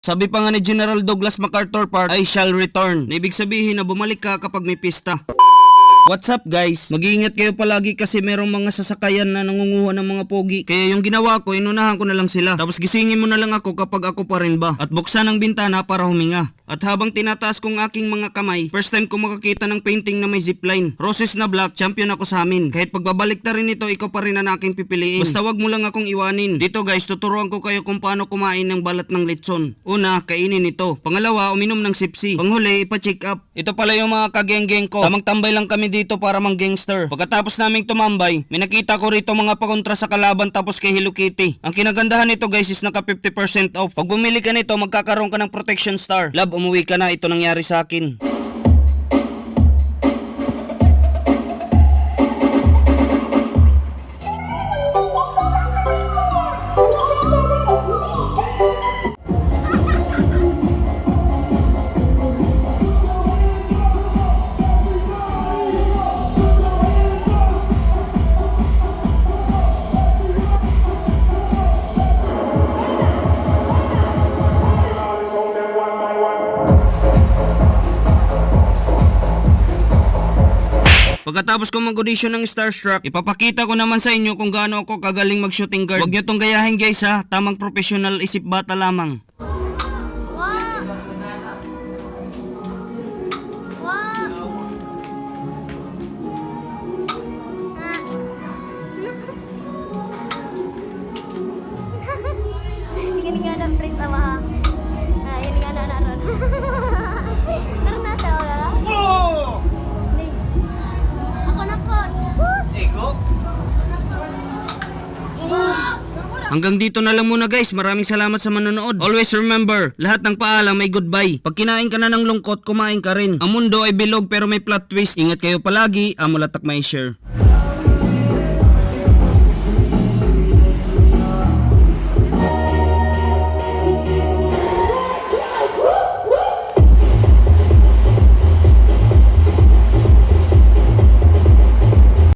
Sabi pa nga ni General Douglas MacArthur Park, I shall return. Na ibig sabihin na bumalik ka kapag may pista. What's up guys? Mag-iingat kayo palagi kasi merong mga sasakayan na nangunguha ng mga pogi. Kaya yung ginawa ko, inunahan ko na lang sila. Tapos gisingin mo na lang ako kapag ako pa rin ba. At buksan ang bintana para huminga. At habang tinataas kong aking mga kamay, first time ko makakita ng painting na may zipline. Roses na black, champion ako sa amin. Kahit pagbabalik ta rin ito, ikaw pa rin ang aking pipiliin. Basta wag mo lang akong iwanin. Dito guys, tuturuan ko kayo kung paano kumain ng balat ng litson. Una, kainin ito. Pangalawa, uminom ng sipsi. Panghuli, ipa-check up. Ito pala yung mga kagenggeng ko. Tamang tambay lang kami dito para mang gangster. Pagkatapos naming tumambay, may nakita ko rito mga pakontra sa kalaban tapos kay Hello Kitty. Ang kinagandahan nito guys is naka 50% off. Pag bumili ka nito, magkakaroon ka ng protection star. Love, umuwi ka na. Ito nangyari sa akin. Pagkatapos ko mag-audition ng Starstruck, ipapakita ko naman sa inyo kung gaano ako kagaling mag-shooting guard. Huwag nyo tong gayahin guys ha, tamang professional isip bata lamang. Ah. Ini nga na print sama ha. Ah, nga na na Hanggang dito na lang muna guys. Maraming salamat sa manonood. Always remember, lahat ng paalam may goodbye. Pag kinain ka na ng lungkot, kumain ka rin. Ang mundo ay bilog pero may plot twist. Ingat kayo palagi. Amulatak may share.